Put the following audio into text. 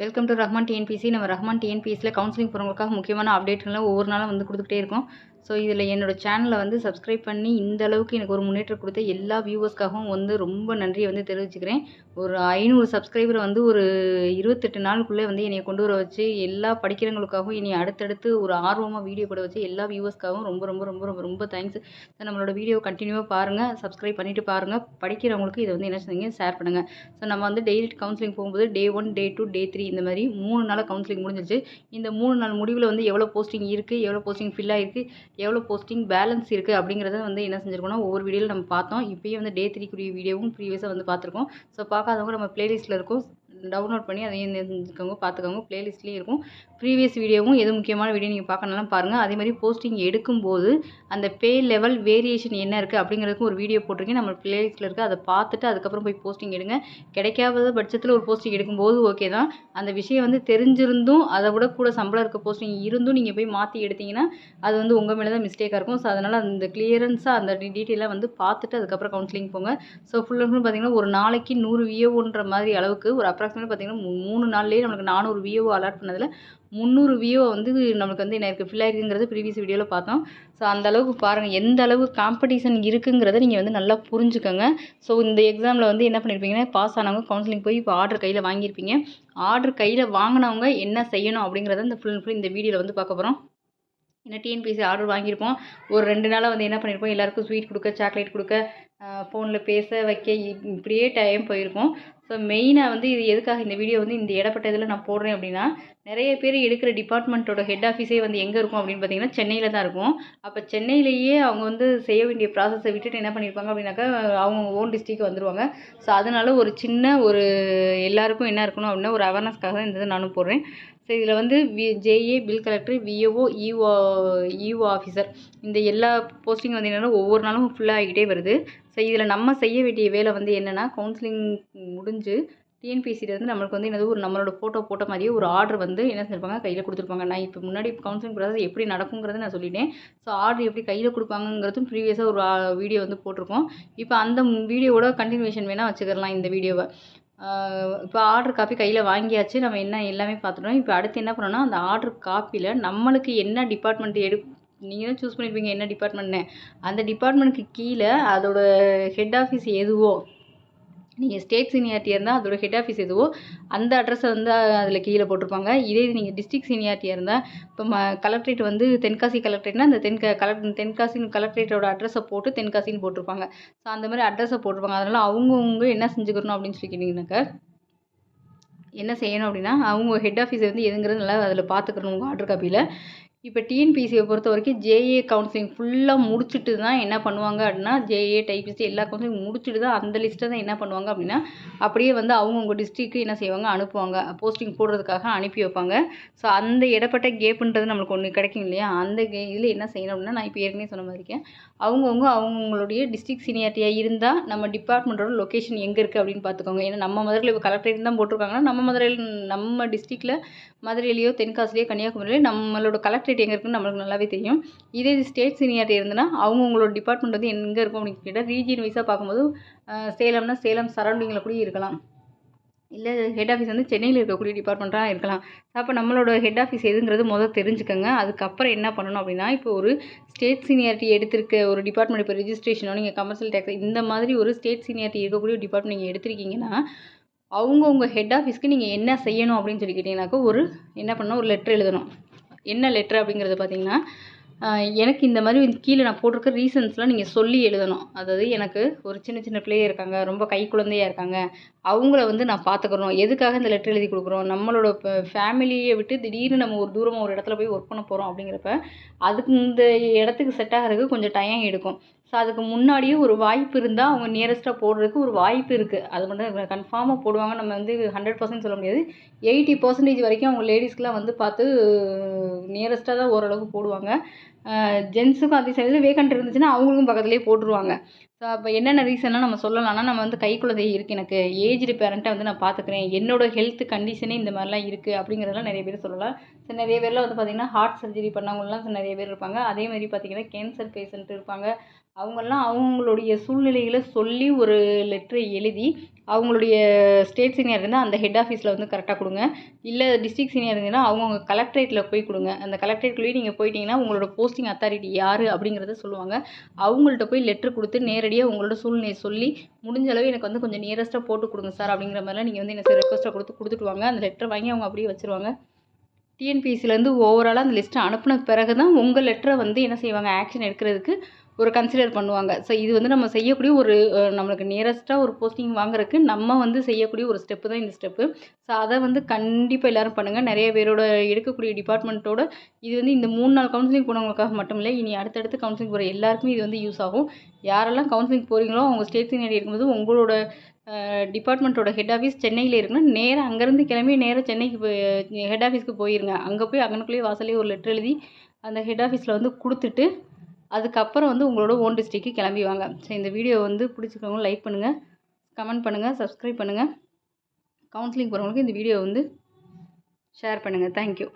Welcome to Rahman TNPSC நம்ம ரஹ்மான் டிஎன்பிசியில் counselling போகிறவங்களுக்காக முக்கியமான அப்டேட்லாம் ஒவ்வொரு நாளும் வந்து கொடுத்துக்கிட்டே இருக்கோம். ஸோ இதில் என்னோடய சேனலை வந்து சப்ஸ்கிரைப் பண்ணி இந்த அளவுக்கு எனக்கு ஒரு முன்னேற்றம் கொடுத்த எல்லா வியூவர்ஸ்க்காகவும் வந்து ரொம்ப நன்றியை வந்து தெரிவிச்சுக்கிறேன். ஒரு ஐநூறு சப்ஸ்கிரைபரை வந்து ஒரு இருபத்தெட்டு நாளுக்குள்ளே வந்து என்னை கொண்டு வர வச்சு எல்லா படிக்கிறவங்களுக்காகவும் என்னை அடுத்தடுத்து ஒரு ஆர்வமாக வீடியோ போட வச்சு எல்லா வியூவர்ஸ்க்காகவும் ரொம்ப ரொம்ப ரொம்ப ரொம்ப ரொம்ப தேங்க்ஸ் நம்மளோட வீடியோ கண்டினியூவாக பாருங்கள் சப்ஸ்கிரைப் பண்ணிவிட்டு பாருங்கள் படிக்கிறவங்களுக்கு இதை வந்து என்ன செய்யுங்க ஷேர் பண்ணுங்கள் ஸோ நம்ம வந்து டெய்லி கவுன்சிலிங் போகும்போது day one day two day three இந்த மாதிரி மூணு நாளாக கவுன்சிலிங் முடிஞ்சிருச்சு. இந்த மூணு நாள் முடிவில் வந்து எவ்வளோ போஸ்டிங் இருக்குது எவ்வளோ போஸ்டிங் ஃபில் ஆகிருக்கு எவ்வளோ போஸ்டிங் பேலன்ஸ் இருக்குது அப்படிங்கிறத வந்து என்ன செஞ்சுருக்கோம்னா ஒவ்வொரு வீடியோவில் நம்ம பார்த்தோம். இப்போயே வந்து டே த்ரீக்குரிய வீடியோவும் ப்ரீவியஸாக வந்து பார்த்துருக்கோம். ஸோ பார்க்காதவங்க நம்ம ப்ளேலிஸ்ட்டில் இருக்கும். டவுன்லோட் பண்ணி அதையும் தெரிஞ்சுக்கோங்க பார்த்துக்கோங்க. ப்ளேலிஸ்ட்லேயும் இருக்கும். ப்ரீவியஸ் வீடியோவும் எது முக்கியமான வீடியோ நீங்கள் பார்க்கணும்னாலும் பாருங்கள் அதே மாதிரி போஸ்டிங் எடுக்கும்போது அந்த பே லெவல் வேரியேஷன் என்ன இருக்குது அப்படிங்கிறதுக்கு ஒரு வீடியோ போட்டிருக்கேன். நம்ம ப்ளேலிஸ்ட்டில் இருக்குது அதை பார்த்துட்டு அதுக்கப்புறம் போய் போஸ்டிங் எடுங்க. கிடைக்காத பட்சத்தில் ஒரு போஸ்டிங் எடுக்கும்போது ஓகே தான். அந்த விஷயம் வந்து தெரிஞ்சிருந்தும் அதை விட கூட சம்பளம் இருக்க போஸ்டிங் இருந்தும் நீங்கள் போய் மாற்றி எடுத்தீங்கன்னா அது வந்து உங்கள் மேலே தான் மிஸ்டேக்காக இருக்கும். ஸோ அதனால் அந்த கிளியரன்ஸாக அந்த டீட்டெயிலாக வந்து பார்த்துட்டு அதுக்கப்புறம் கவுன்சிலிங் போங்க. ஸோ ஃபுல் அண்ட் ஃபுல் பார்த்தீங்கன்னா ஒரு நாளைக்கு நூறு வியோன்ற மாதிரி அளவுக்கு ஒரு அப்ராக்சிமேட் பார்த்தீங்கன்னா மூணு நாள்லேயே நம்மளுக்கு நானூறு விஏஓ அலாட் பண்ணதில் முந்நூறு விஏஓ வந்து நம்மளுக்கு வந்து என்ன இருக்குது ஃபில் ஆகிருக்குங்கிறது ப்ரீவியஸ் வீடியோவில் பார்த்தோம். ஸோ அந்த அளவுக்கு பாருங்கள் எந்த அளவு காம்படிஷன் இருக்குங்கிறத நீங்கள் வந்து நல்லா புரிஞ்சுக்கோங்க. ஸோ இந்த எக்ஸாமில் வந்து என்ன பண்ணியிருப்பீங்கன்னா பாஸ் ஆனவங்க கவுன்சிலிங் போய் இப்போ ஆர்டர் கையில் வாங்கியிருப்பீங்க. ஆர்டர் கையில் வாங்கினவங்க என்ன செய்யணும் அப்படிங்கிறத இந்த ஃபுல் அண்ட் ஃபுல் இந்த வீடியோவில் வந்து பார்க்க போகிறோம் ஏன்னா டிஎன்பிசி ஆர்டர் வாங்கியிருப்போம். ஒரு ரெண்டு நாளாக வந்து என்ன பண்ணியிருப்போம் எல்லாருக்கும் ஸ்வீட் கொடுக்க சாக்லேட் கொடுக்க ஃபோனில் பேச வைக்க இப்படியே டைம் போயிருக்கும். ஸோ மெயினாக வந்து இது எதுக்காக இந்த வீடியோ வந்து இந்த இடப்பட்ட இதில் நான் போடுறேன் அப்படின்னா நிறைய பேர் எடுக்கிற டிபார்ட்மெண்ட்டோட ஹெட் ஆஃபீஸே வந்து எங்கே இருக்கும் அப்படின்னு பார்த்தீங்கன்னா சென்னையில் தான் இருக்கும். அப்போ சென்னையிலேயே அவங்க வந்து செய்ய வேண்டிய ப்ராசஸை விட்டுட்டு என்ன பண்ணியிருப்பாங்க அப்படின்னாக்கா அவங்க ஓன் டிஸ்ட்ரிக் வந்துடுவாங்க ஸோ அதனால ஒரு சின்ன ஒரு எல்லாருக்கும் என்ன இருக்கணும் அப்படின்னா ஒரு அவேர்னஸ்க்காக தான் இந்த நானும் போடுறேன். ஸோ இதில் வந்து V J A bill collector VAO EO EO officer இந்த எல்லா போஸ்டிங் வந்து என்னென்னா ஒவ்வொரு நாளும் ஃபுல்லாக ஆகிக்கிட்டே வருது. ஸோ இதில் நம்ம செய்ய வேண்டிய வேலை வந்து என்னென்னா கவுன்சிலிங் முடிஞ்சு டிஎன்பிசியில் வந்து நம்மளுக்கு வந்து என்னது ஒரு நம்மளோட ஃபோட்டோ போட்ட மாதிரியே ஒரு ஆர்டர் வந்து என்ன செஞ்சிருப்பாங்க கையில் கொடுத்துருப்பாங்க. நான் இப்போ முன்னாடி கவுன்சிலிங் ப்ராசஸ் எப்படி நடக்குங்கிறத நான் சொல்லிட்டேன். ஸோ ஆர்டர் எப்படி கையில் கொடுப்பாங்கங்கிறதும் ப்ரீவியஸாக ஒரு வீடியோ வந்து போட்டிருக்கோம். இப்போ அந்த வீடியோவோட கண்டினியூஷன் வேணால் வச்சுக்கலாம் இந்த வீடியோவை இப்போ ஆர்டர் காப்பி கையில் வாங்கியாச்சு. நம்ம என்ன எல்லாமே பார்த்துட்டோம். இப்போ அடுத்து என்ன பண்ணணும்னா அந்த ஆர்டர் காப்பியில் நம்மளுக்கு என்ன டிபார்ட்மெண்ட் எடு நீங்கள் தான் சூஸ் பண்ணியிருப்பீங்க என்ன டிபார்ட்மெண்ட்னு அந்த டிபார்ட்மெண்ட்டுக்கு கீழே அதோட ஹெட் ஆஃபீஸ் எதுவோ நீங்கள் ஸ்டேட் சீனியாரிட்டி இருந்தால் அதோட ஹெட் ஆஃபீஸ் எதுவோ அந்த அட்ரஸை வந்து அதில் கீழே போட்டிருப்பாங்க. இதே இது நீங்கள் டிஸ்ட்ரிக் சீனியாரிட்டியாக இருந்தால் இப்போ ம கலெக்ட்ரேட் வந்து தென்காசி கலெக்ட்ரேட்னா அந்த தென்கா கலெக்ட் தென்காசி கலெக்ட்ரேட்டோட அட்ரஸை போட்டு தென்காசின்னு போட்டிருப்பாங்க. ஸோ அந்த மாதிரி அட்ரஸை போட்டிருப்பாங்க. அதனால் அவங்கவுங்க என்ன செஞ்சுக்கணும் அப்படின்னு சொல்லி கேட்டிங்கனாக்கா என்ன செய்யணும் அப்படின்னா அவங்க ஹெட் ஆஃபீஸ் வந்து எதுங்கிறது நல்லா அதில் பார்த்துக்கணும் உங்கள் ஆர்டர் காப்பியில் இப்போ டிஎன்பிசியை பொறுத்த வரைக்கும் ஜேஏ கவுன்சிலிங் ஃபுல்லாக முடிச்சுட்டு தான் என்ன பண்ணுவாங்க அப்படின்னா ஜேஏ டைபிஸ்ட் எல்லா கவுன்சிலிங் முடிச்சுட்டு தான் அந்த லிஸ்ட்டை தான் என்ன பண்ணுவாங்க அப்படின்னா அப்படியே வந்து அவங்கவுங்க டிஸ்ட்ரிக்கு என்ன செய்வாங்க அனுப்புவாங்க. போஸ்டிங் போடுறதுக்காக அனுப்பி வைப்பாங்க. ஸோ அந்த இடப்பட்ட கேப்புன்றது நம்மளுக்கு ஒன்று கிடைக்கும் இல்லையா? அந்த கே இதில் என்ன செய்யணும் அப்படின்னா நான் இப்போ ஏற்கனவே சொன்ன மாதிரி இருக்கேன். அவங்கவுங்க அவங்கவுங்களுடைய டிஸ்ட்ரிக்ட் சீனியாரிட்டியாக இருந்தால் நம்ம டிபார்ட்மெண்ட்டோட லொக்கேஷன் எங்கே இருக்குது அப்படின்னு பார்த்துக்கோங்க ஏன்னா நம்ம மதுரையில் இப்போ கலெக்டரேட் தான் போட்டிருக்காங்கன்னா நம்ம மதுரையில் நம்ம டிஸ்ட்ரிக்டில் மதுரையிலையோ தென்காசிலையோ கன்னியாகுமரியிலையோ நம்மளோட கலெக்டரேட் எங்கே இருக்குன்னு நம்மளுக்கு நல்லாவே தெரியும். இதே இது ஸ்டேட் சீனியாரிட்டி இருந்ததுன்னா அவங்கவுங்களோட டிபார்ட்மெண்ட் வந்து எங்கே இருக்கும் அப்படின்னு கேட்டால் ரீஜியன் வைஸாக பார்க்கும்போது சேலம்னா சேலம் சரௌண்டிங்கில் கூட இருக்கலாம். இல்லை ஹெட் ஆஃபீஸ் வந்து சென்னையில் இருக்கக்கூடிய டிபார்ட்மெண்ட்டாக இருக்கலாம். அப்போ நம்மளோட ஹெட் ஆஃபீஸ் எதுங்கிறது முதல் தெரிஞ்சுக்கோங்க. அதுக்கப்புறம் என்ன பண்ணணும் அப்படின்னா இப்போ ஒரு ஸ்டேட் சீனியாரிட்டி எடுத்திருக்க ஒரு டிபார்ட்மெண்ட் இப்போ ரிஜிஸ்ட்ரேஷனோ நீங்கள் கமர்ஷியல் டேக்ஸ் இந்த மாதிரி ஒரு ஸ்டேட் சீனியாரிட்டி இருக்கக்கூடிய டிபார்ட்மெண்ட் நீங்கள் எடுத்திருக்கீங்கன்னா அவங்கவுங்க ஹெட் ஆஃபீஸ்க்கு நீங்கள் என்ன செய்யணும் அப்படின்னு சொல்லி கேட்டிங்கனாக்கா ஒரு என்ன பண்ணணும்? ஒரு லெட்டர் எழுதணும். என்ன லெட்டர் அப்படிங்கிறது பார்த்தீங்கன்னா எனக்கு இந்த மாதிரி வந்து கீழே நான் போட்டிருக்க ரீசன்ஸ்லாம் நீங்கள் சொல்லி எழுதணும். அதாவது எனக்கு ஒரு சின்ன சின்ன பிள்ளைய இருக்காங்க ரொம்ப கை குழந்தையாக இருக்காங்க. அவங்கள வந்து நான் பார்த்துக்கிறோம் எதுக்காக இந்த லெட்டர் எழுதி கொடுக்குறோம்? நம்மளோட ஃபேமிலியை விட்டு திடீர்னு நம்ம ஒரு தூரமாக ஒரு இடத்துல போய் ஒர்க் பண்ண போகிறோம் அப்படிங்கிறப்ப அதுக்கு இந்த இடத்துக்கு செட் ஆகிறதுக்கு கொஞ்சம் டைம் எடுக்கும். ஸோ அதுக்கு முன்னாடியே ஒரு வாய்ப்பு இருந்தால் அவங்க நியரஸ்ட்டாக போடுறதுக்கு ஒரு வாய்ப்பு இருக்குது அது மட்டும் கன்ஃபார்மாக போடுவாங்க. நம்ம வந்து ஹண்ட்ரட் பர்சன்ட் சொல்ல முடியாது. எயிட்டி பர்சன்டேஜ் வரைக்கும் அவங்க லேடிஸ்க்கெலாம் வந்து பார்த்து நியரஸ்ட்டாக தான் ஓரளவுக்கு போடுவாங்க. ஜென்ஸுக்கும் அதே சைடில் வேக்கண்ட் இருந்துச்சுன்னா அவங்களுக்கும் பக்கத்துலேயே போட்டுருவாங்க. ஸோ அப்போ என்னென்ன ரீசன்லாம் நம்ம சொல்லலாம்னா நம்ம வந்து கை குழந்தை இருக்குது எனக்கு ஏஜ்டு பேரண்ட்டை வந்து நான் பார்த்துக்கிறேன். என்னோடய ஹெல்த் கண்டிஷனே இந்த மாதிரிலாம் இருக்குது அப்படிங்கிறதெல்லாம் நிறைய பேர் சொல்லலாம். ஸோ நிறைய பேர்லாம் வந்து பார்த்திங்கன்னா ஹார்ட் சர்ஜரி பண்ணவங்களாம் நிறைய பேர் இருப்பாங்க. அதே மாதிரி பார்த்திங்கன்னா கேன்சர் பேஷண்ட் இருப்பாங்க. அவங்கெல்லாம் அவங்களுடைய சூழ்நிலைகளை சொல்லி ஒரு லெட்டரை எழுதி அவங்களுடைய ஸ்டேட் சீனியர் இருந்தால் அந்த ஹெட் ஆஃபீஸில் வந்து கரெக்டாக கொடுங்க. இல்லை டிஸ்ட்ரிக்ட் சீனியர் இருந்தீங்கன்னா அவங்கவுங்க கலெக்ட்ரேட்டில் போய் கொடுங்க. அந்த கலெக்ட்ரேட்குள்ளேயே நீங்கள் போயிட்டீங்கன்னா உங்களோட போஸ்டிங் அத்தாரிட்டி யார் அப்படிங்கிறத சொல்லுவாங்க. அவங்கள்ட்ட போய் லெட்ரு கொடுத்து நேரடியாக உங்களோட சூழ்நிலையை சொல்லி முடிஞ்ச அளவு எனக்கு வந்து கொஞ்சம் நியரஸ்ட்டாக போட்டு கொடுங்க சார் அப்படிங்கிற மாதிரிலாம் நீங்கள் வந்து என்ன ரெக்வஸ்ட்டாக கொடுத்து கொடுத்துட்டு வாங்க அந்த லெட்டரை வாங்கி அவங்க அப்படியே வச்சுருவாங்க. டிஎன்பிஎஸ்சிலேருந்து ஓவராலாக அந்த லிஸ்ட்டை அனுப்பின பிறகு தான் உங்கள் லெட்டரை வந்து என்ன செய்வாங்க? ஆக்ஷன் எடுக்கிறதுக்கு ஒரு கன்சிடர் பண்ணுவாங்க. ஸோ இது வந்து நம்ம செய்யக்கூடிய ஒரு நம்மளுக்கு நியரஸ்ட்டாக ஒரு போஸ்டிங் வாங்குறதுக்கு நம்ம வந்து செய்யக்கூடிய ஒரு ஸ்டெப்பு தான் இந்த ஸ்டெப்பு ஸோ அதை வந்து கண்டிப்பாக எல்லோரும் பண்ணுங்கள் நிறைய பேரோட எடுக்கக்கூடிய டிபார்ட்மெண்ட்டோட இது வந்து இந்த மூணு நாள் கவுன்சிலிங் போனவங்களுக்காக மட்டும் இல்லை இனி அடுத்தடுத்து கவுன்சிலிங் போகிற எல்லாருக்குமே இது வந்து யூஸ் ஆகும். யாரெல்லாம் கவுன்சிலிங் போகிறீங்களோ அவங்க ஸ்டேட் சீனியர் இருக்கும்போது உங்களோட டிபார்ட்மெண்ட்டோட ஹெட் ஆஃபீஸ் சென்னையில் இருக்குன்னா நேராக அங்கேருந்து கிளம்பி நேராக சென்னைக்கு போய் ஹெட் ஆஃபீஸ்க்கு போயிருங்க. அங்கே போய் அங்கனுக்குள்ளேயே வாசல்லே ஒரு லெட்டர் எழுதி அந்த ஹெட் ஆஃபீஸில் வந்து கொடுத்துட்டு அதுக்கப்புறம் வந்து உங்களோட ஓன் டிஸ்ட்ரிக்கு கிளம்பி வாங்க. ஸோ இந்த வீடியோ வந்து பிடிச்சிருக்கவங்க லைக் பண்ணுங்கள் கமெண்ட் பண்ணுங்கள் சப்ஸ்கிரைப் பண்ணுங்கள் கவுன்சிலிங் போகிறவங்களுக்கு இந்த வீடியோ வந்து ஷேர் பண்ணுங்கள் தேங்க்யூ